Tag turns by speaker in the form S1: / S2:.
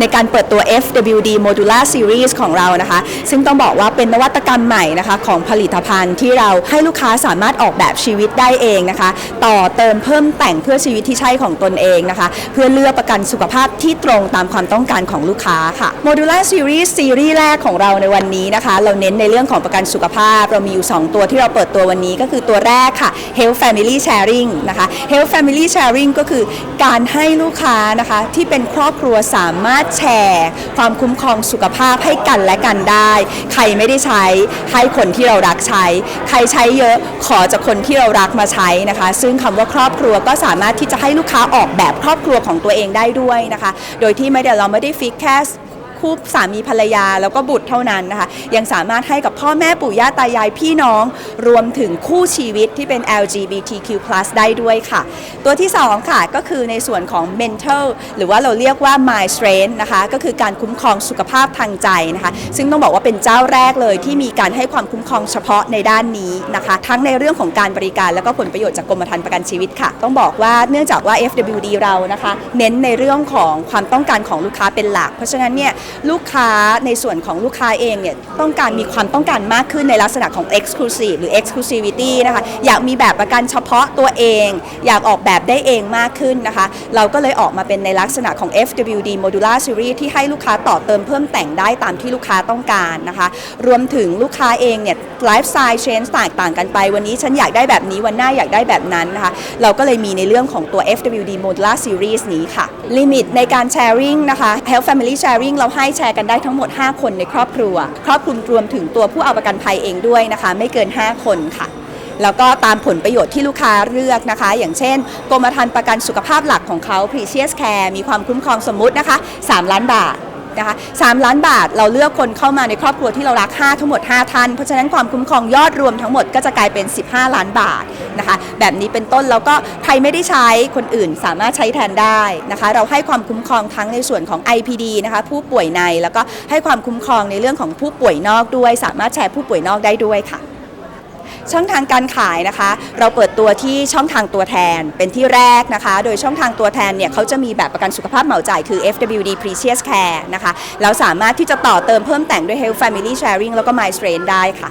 S1: ในการเปิดตัว FWD Modular Series ของเรานะคะ ซึ่งต้องบอกว่าเป็นนวัตกรรมใหม่นะคะของผลิตภัณฑ์ที่เราให้ลูกค้าสามารถออกแบบชีวิตได้เองนะคะ ต่อเติมเพิ่มแต่งเพื่อชีวิตที่ใช่ของตนเองนะคะ เพื่อเลือกประกันสุขภาพที่ตรงตามความต้องการของลูกค้าค่ะ Modular Series ซีรีส์แรกของเราในวันนี้นะคะ เราเน้นในเรื่องของประกันสุขภาพ เรามีอยู่ 2 ตัวที่เราเปิดตัววันนี้ก็คือตัวแรกค่ะ Health Family Sharing นะคะ Health Family Sharing ก็คือการให้ลูกค้านะคะที่เป็นครอบครัวสามารถแชร์ ความคุ้มครองสุขภาพให้กันและกันได้ ใครไม่ได้ใช้ให้คนที่เรารักใช้ ใครใช้เยอะขอจากคนที่เรารักมาใช้นะคะ ซึ่งคำว่าครอบครัวก็สามารถที่จะให้ลูกค้าออกแบบครอบครัวของตัวเองได้ด้วยนะคะ โดยที่ไม่ได้เราไม่ได้ฟิกแค่ คู่สามีภรรยาแล้วก็บุตรเท่านั้นนะคะ ยังสามารถให้กับพ่อแม่ปู่ย่าตายายพี่น้อง รวมถึงคู่ชีวิตที่เป็น LGBTQ+ ได้ด้วยค่ะ ตัวที่ 2 ค่ะ ก็คือในส่วนของ mental หรือว่าเราเรียกว่า mind strength นะคะ ก็คือการคุ้มครองสุขภาพทางใจนะคะ ซึ่งต้องบอกว่าเป็นเจ้าแรกเลยที่มีการให้ความคุ้มครองเฉพาะในด้านนี้นะคะ ทั้งในเรื่องของการบริการแล้วก็ผลประโยชน์จากกรมธรรม์ประกันชีวิตค่ะ ต้องบอกว่าเนื่องจากว่า FWD เรานะคะ เน้นในเรื่องของความต้องการของลูกค้าเป็นหลัก เพราะฉะนั้นเนี่ยลูกค้าในส่วนของลูกค้าเองเนี่ยต้องการมีความต้องการมากขึ้นในลักษณะของ exclusive หรือ exclusivity นะคะอยากมีแบบประกันเฉพาะตัวเอง อยากออกแบบได้เองมากขึ้นนะคะ เราก็เลยออกมาเป็นในลักษณะของ FWD Modular Series ที่ให้ลูกค้าต่อเติมเพิ่มแต่งได้ตามที่ลูกค้าต้องการนะคะ รวมถึงลูกค้าเองเนี่ยไลฟ์สไตล์เชนแตกต่างกันไปวันนี้ฉันอยากได้แบบนี้วันหน้าอยากได้แบบนั้นนะคะ เราก็เลยมีในเรื่องของตัว FWD Modular Series นี้ค่ะลิมิตในการแชร์ r ิ n งนะคะ Health Family Sharing เราให้แชร์กันได้ทั้งหมด 5 คนในครอบครัว ครอบคลุมรวมถึงตัวผู้เอาประกันภัยเองด้วยนะคะ ไม่เกิน 5 คนค่ะ แล้วก็ตามผลประโยชน์ที่ลูกค้าเลือกนะคะ อย่างเช่น กรมธรรม์ประกันสุขภาพหลักของเขา Precious Care มีความคุ้มครองสมมุตินะคะ 3 ล้านบาท นะคะ3ล้านบาทเราเลือกคนเข้ามาในครอบครัวที่เรารัก5ทั้งหมด 5ท่าน เพราะฉะนั้นความคุ้มครองยอดรวมทั้งหมดก็จะกลายเป็น 15 ล้านบาทนะคะ แบบนี้เป็นต้นแล้วก็ใครไม่ได้ใช้คนอื่นสามารถใช้แทนได้นะคะ เราให้ความคุ้มครองทั้งในส่วนของ IPD นะคะผู้ป่วยในแล้วก็ให้ความคุ้มครองในเรื่องของผู้ป่วยนอกด้วย สามารถแชร์ผู้ป่วยนอกได้ด้วยค่ะ ช่องทางการขายนะคะ เราเปิดตัวที่ช่องทางตัวแทนเป็นที่แรกนะคะ โดยช่องทางตัวแทนเนี่ยเขาจะมีแบบประกันสุขภาพเหมาจ่ายคือ FWD Precious Care นะคะแล้วสามารถที่จะต่อเติมเพิ่มแต่งด้วย Health Family Sharing แล้วก็ My Strain ได้ค่ะ